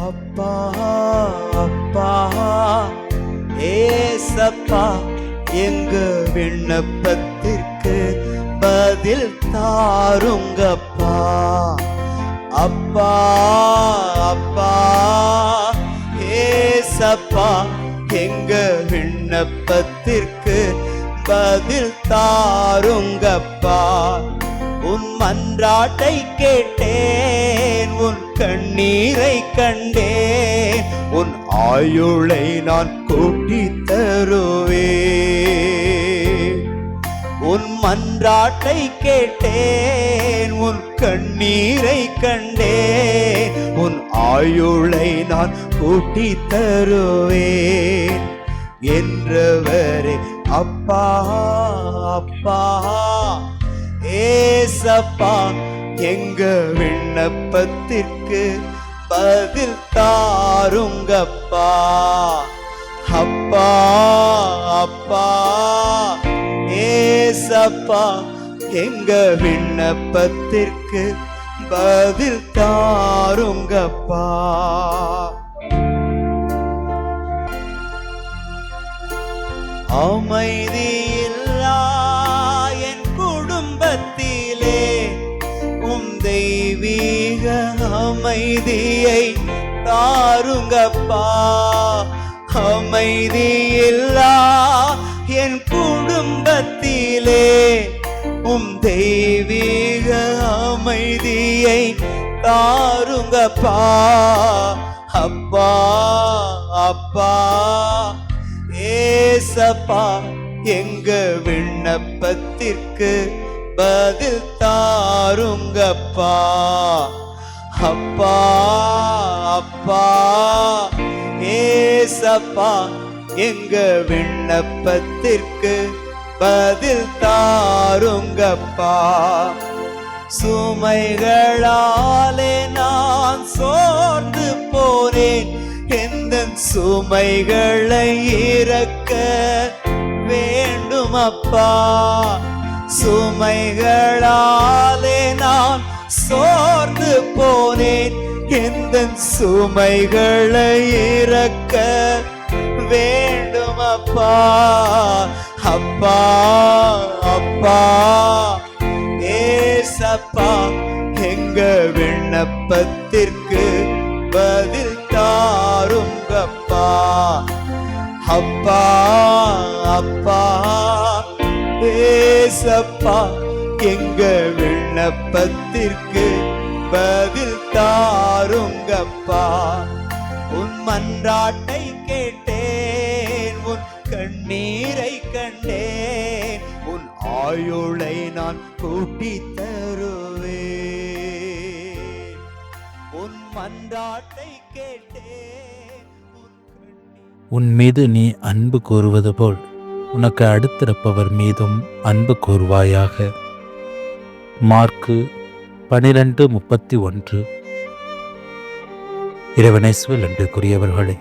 அப்பா அப்பா ஏசப்பா எங்க விண்ணப்பத்திற்கு பதில் தாருங்கப்பா. அப்பா அப்பா ஏசப்பா எங்க விண்ணப்பத்திற்கு பதில் தாருங்கப்பா. உன் மன்றாட்டை கேட்டேன் உன் கண்ணீரை கண்டேன் உன் ஆயுளை நான் கூட்டி தருவே. உன் மன்றாட்டை கேட்டேன் உன் கண்ணீரை கண்டேன் உன் ஆயுளை நான் கூட்டி தருவேன் என்றவரே அப்பா அப்பா ஏசப்பா எங்க விண்ணப்பத்திற்கு பதில் தாருங்கப்பா. அப்பா அப்பா ஏசப்பா எங்க விண்ணப்பத்திற்கு பதில் தாருங்கப்பா. அமைதியில் தெய்வீக அமைதியை தாருங்கப்பா. அமைதியில்லா என் குடும்பத்திலே உம் தெய்வீக அமைதியை தாருங்கப்பா. அப்பா அப்பா ஏசப்பா எங்க விண்ணப்பத்திற்கு பதில் தாருங்கப்பா. அப்பா அப்பா அப்பா ஏசப்பா எங்க விண்ணப்பத்திற்கு பதில் தாருங்கப்பா. சுமைகளாலே நான் சோர்ந்து போனேன். எந்த சுமைகளை இறக்க வேண்டும் அப்பா சுமைகளாலே நான் சோர்ந்து போனேன். எந்த சுமைகளை இறக்க வேண்டும் அப்பா? அப்பா அப்பா. ஏசப்பா எங்க விண்ணப்பத்திற்கு பதில் தாருங்கப்பா? அப்பா அப்பா. ஏசப்பா எங்க விண்ண விண்ணப்பத்திற்கு பதில் தாருங்கப்பா. உன் மன்றாட்டை கேட்டேன் உன் கண்ணீரை கண்டேன் உன் ஆயுளை நான் கூட்டி தருவேன். உன் மன்றாட்டை கேட்டேன் உன் உன் மீது நீ அன்பு கூறுவது போல் உனக்கு அடுத்திருப்பவர் மீதும் அன்பு கூறுவாயாக. மார்க்கு பனிரெண்டு முப்பத்தி ஒன்று. இறைவனேஸ்வல் அன்றுக்குரியவர்களே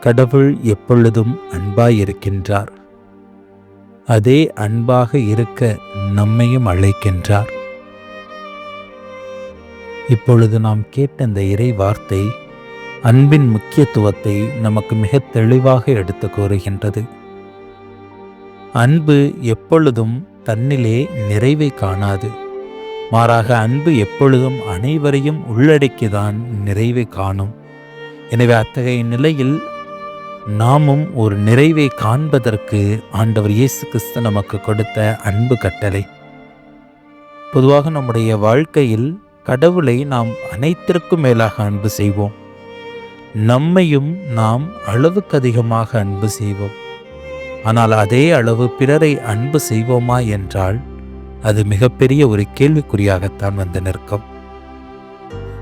கடவுள் எப்பொழுதும் அன்பாயிருக்கின்றார். அதே அன்பாக இருக்க நம்மையும் அழைக்கின்றார். இப்பொழுது நாம் கேட்ட இந்த இறை வார்த்தை அன்பின் முக்கியத்துவத்தை நமக்கு மிக தெளிவாக எடுத்து கூறுகின்றது. அன்பு எப்பொழுதும் தன்னிலே நிறைவை காணாது. மாறாக அன்பு எப்பொழுதும் அனைவரையும் உள்ளடக்கிதான் நிறைவை காணும். எனவே அத்தகைய நிலையில் நாமும் ஒரு நிறைவை காண்பதற்கு ஆண்டவர் இயேசு கிறிஸ்து நமக்கு கொடுத்த அன்பு கட்டளை. பொதுவாக நம்முடைய வாழ்க்கையில் கடவுளை நாம் அனைத்திற்கும் மேலாக அன்பு செய்வோம். நம்மையும் நாம் அளவுக்கு அதிகமாக அன்பு செய்வோம். ஆனால் அதே அளவு பிறரை அன்பு செய்வோமா என்றால் அது மிகப்பெரிய ஒரு கேள்விக்குறியாகத்தான் வந்து நிற்கும்.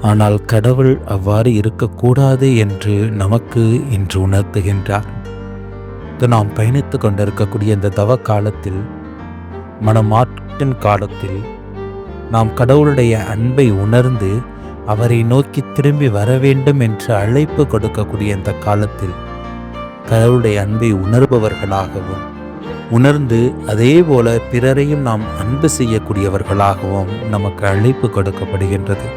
ஆனால் கடவுள் அவ்வாறு இருக்கக்கூடாது என்று நமக்கு இன்று உணர்த்துகின்றார். நாம் பயணித்து கொண்டிருக்கக்கூடிய இந்த தவ காலத்தில் மனமாற்றின் காலத்தில் நாம் கடவுளுடைய அன்பை உணர்ந்து அவரை நோக்கி திரும்பி வர வேண்டும் என்று அழைப்பு கொடுக்கக்கூடிய இந்த காலத்தில் கடவுளுடைய அன்பை உணர்பவர்களாகவும் உணர்ந்து அதே போல பிறரையும் நாம் அன்பு செய்யக்கூடியவர்களாகவும் நமக்கு அழைப்பு கொடுக்கப்படுகின்றது.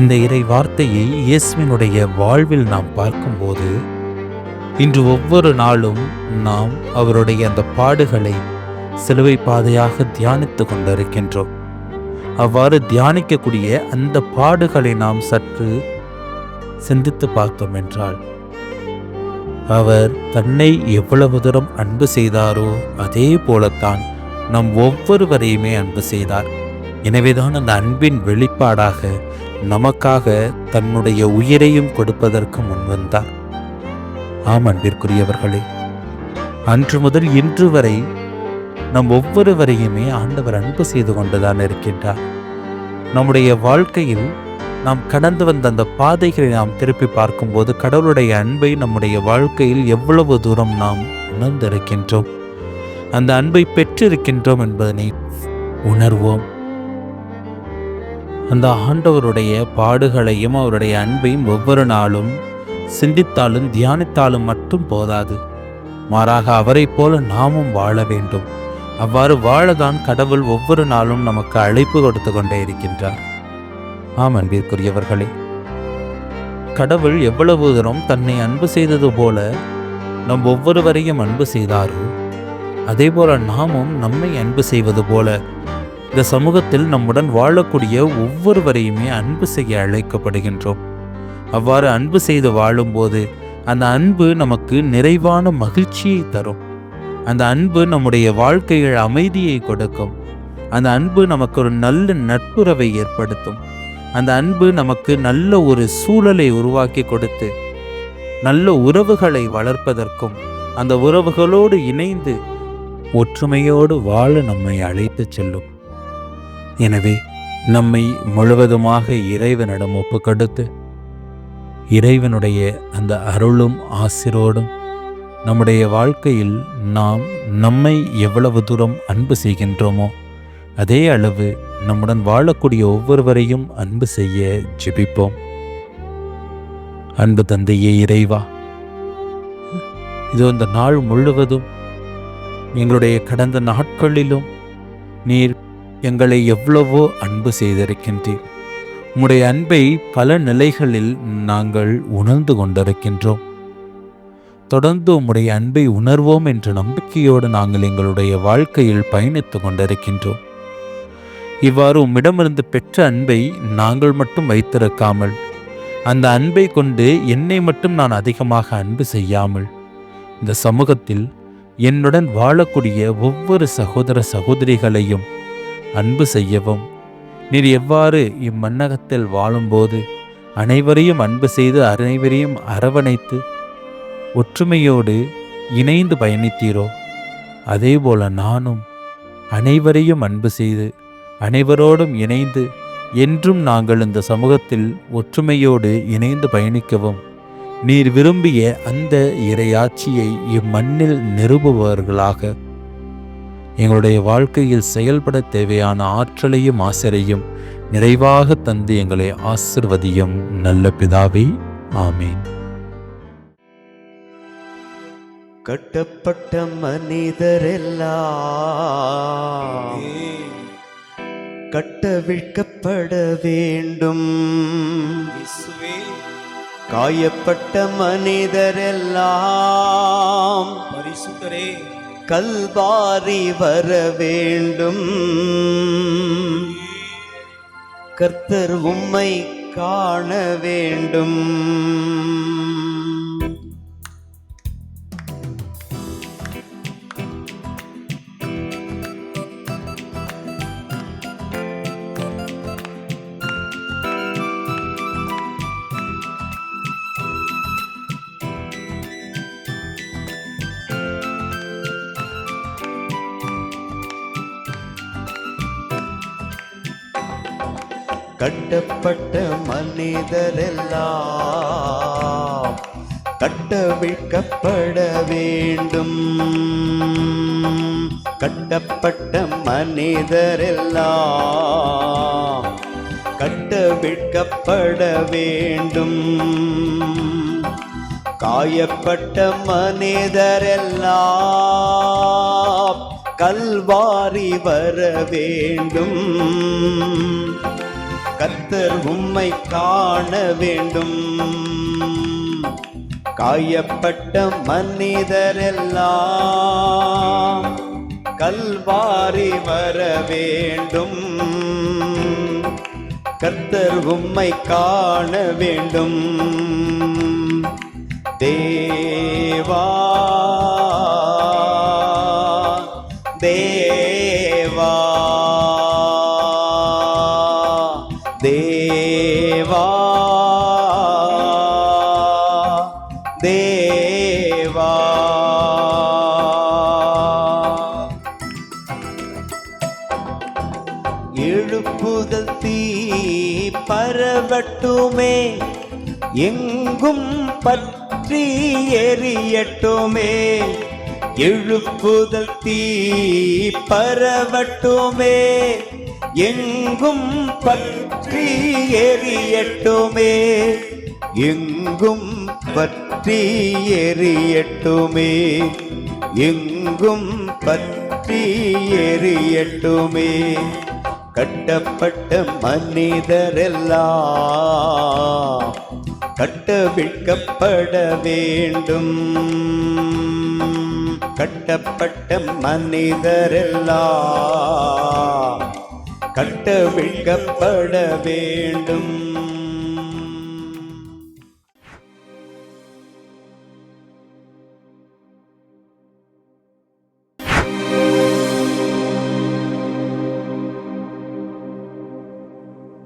இந்த இறை வார்த்தையை இயேசுவினுடைய வாழ்வில் நாம் பார்க்கும்போது இன்று ஒவ்வொரு நாளும் நாம் அவருடைய அந்த பாடுகளை சிலுவை பாதையாக தியானித்து கொண்டிருக்கின்றோம். அவ்வாறு தியானிக்கக்கூடிய அந்த பாடுகளை நாம் சற்று சிந்தித்து பார்த்தோம் என்றால் அவர் தன்னை எவ்வளவு தூரம் அன்பு செய்தாரோ அதே போலத்தான் நம் ஒவ்வொருவரையுமே அன்பு செய்தார். எனவேதான் அந்த அன்பின் வெளிப்பாடாக நமக்காக தன்னுடைய உயிரையும் கொடுப்பதற்கு முன்வந்தார் ஆம் அன்பிற்குரியவர்களே அன்று முதல் இன்று வரை நம் ஒவ்வொருவரையுமே ஆண்டவர் அன்பு செய்து கொண்டுதான் இருக்கின்றார். நம்முடைய வாழ்க்கையில் நாம் கடந்து வந்த அந்த பாதைகளை நாம் திருப்பி பார்க்கும்போது கடவுளுடைய அன்பை நம்முடைய வாழ்க்கையில் எவ்வளவு தூரம் நாம் உணர்ந்திருக்கின்றோம். அந்த அன்பை பெற்றிருக்கின்றோம் என்பதனை உணர்வோம். அந்த ஆண்டவருடைய பாடுகளையும் அவருடைய அன்பையும் ஒவ்வொரு நாளும் சிந்தித்தாலும் தியானித்தாலும் மட்டும் போதாது. மாறாக அவரைப் போல நாமும் வாழ வேண்டும். அவ்வாறு வாழதான் கடவுள் ஒவ்வொரு நாளும் நமக்கு அழைப்பு கொடுத்து கொண்டே இருக்கின்றார். ஆம் அன்பிற்குரியவர்களே கடவுள் எவ்வளவு தூரம் தன்னை அன்பு செய்தது போல நம் ஒவ்வொருவரையும் அன்பு செய்தாரோ அதே போல நாமும் நம்மை அன்பு செய்வது போல இந்த சமூகத்தில் நம்முடன் வாழக்கூடிய ஒவ்வொருவரையுமே அன்பு செய்ய அழைக்கப்படுகின்றோம். அவ்வாறு அன்பு செய்து வாழும்போது அந்த அன்பு நமக்கு நிறைவான மகிழ்ச்சியை தரும். அந்த அன்பு நம்முடைய வாழ்க்கையில் அமைதியை கொடுக்கும். அந்த அன்பு நமக்கு ஒரு நல்ல நட்புறவை ஏற்படுத்தும். அந்த அன்பு நமக்கு நல்ல ஒரு சூழலை உருவாக்கி கொடுத்து நல்ல உறவுகளை வளர்ப்பதற்கும் அந்த உறவுகளோடு இணைந்து ஒற்றுமையோடு வாழ நம்மை அழைத்துச் செல்லும். எனவே நம்மை முழுவதுமாக இறைவனிடம் ஒப்புக்கொடுத்து இறைவனுடைய அந்த அருளும் ஆசிரோடும் நம்முடைய வாழ்க்கையில் நாம் நம்மை எவ்வளவு தூரம் அன்பு செய்கின்றோமோ அதே அளவு நம்முடன் வாழக்கூடிய ஒவ்வொருவரையும் அன்பு செய்ய ஜெபிப்போம். அன்பு தந்தையே இறைவா இது இந்த நாள் முழுவதும் எங்களுடைய கடந்த நாட்களிலும் நீர் எங்களை எவ்வளவோ அன்பு செய்திருக்கின்றீர். உம்முடைய அன்பை பல நிலைகளில் நாங்கள் உணர்ந்து கொண்டிருக்கின்றோம். தொடர்ந்து உம்முடைய அன்பை உணர்வோம் என்ற நம்பிக்கையோடு நாங்கள் எங்களுடைய வாழ்க்கையில் பயணித்து கொண்டிருக்கின்றோம். இவ்வாறு உம்மிடமிருந்து பெற்ற அன்பை நாங்கள் மட்டும் வைத்திருக்காமல் அந்த அன்பை கொண்டு என்னை மட்டும் நான் அதிகமாக அன்பு செய்யாமல் இந்த சமூகத்தில் என்னுடன் வாழக்கூடிய ஒவ்வொரு சகோதர சகோதரிகளையும் அன்பு செய்யவும் நீர் எவ்வாறு இம்மன்னகத்தில் வாழும்போது அனைவரையும் அன்பு செய்து அனைவரையும் அரவணைத்து ஒற்றுமையோடு இணைந்து பயணித்தீரோ அதேபோல நானும் அனைவரையும் அன்பு செய்து அனைவரோடும் இணைந்து என்றும் நாங்கள் இந்த சமூகத்தில் ஒற்றுமையோடு இணைந்து பயணிக்கவும். நீர் விரும்பிய அந்த இறையாட்சியை இம்மண்ணில் நிறுவுபவர்களாக எங்களுடைய வாழ்க்கையில் செயல்பட தேவையான ஆற்றலையும் ஆசரையும் நிறைவாக தந்து எங்களை ஆசிர்வதியும் நல்ல பிதாவே ஆமீன். கட்டப்பட்ட மனிதரெல்லாம் கட்டவிழ்க்கப்பட வேண்டும். காயப்பட்ட மனிதரெல்லாம் பரிசுத்தரே. கல்வாரி வர வேண்டும். கர்த்தர் உம்மை காண வேண்டும். கட்டப்பட்ட மனிதரெல்லாம் கட்டவிழ்க்கப்பட வேண்டும். கட்டப்பட்ட மனிதரெல்லாம் கட்டவிழ்க்கப்பட வேண்டும். காயப்பட்ட மனிதரெல்லாம் கல்வாரி வர வேண்டும். கத்தர் உம்மை காண வேண்டும். காயப்பட்ட மனிதரெல்லாம் கல்வாரி வர வேண்டும். கர்த்தர் உம்மை காண வேண்டும். தேவா தேவா எழுப்புதல் தீ பரவட்டுமே எங்கும் பற்றி எரியட்டுமே. எழுப்புதல் தீ பரவட்டுமே எங்கும் பற்றி எரியட்டுமே. எங்கும் பற்றி எரியட்டுமே எங்கும் பற்றி எரியட்டுமே. கட்டப்பட்ட மனிதரெல்லாம் கட்டவிழ்க்கப்பட வேண்டும். கட்டப்பட்ட மனிதரெல்லாம் கட்டவிழ்க்கப்பட வேண்டும்.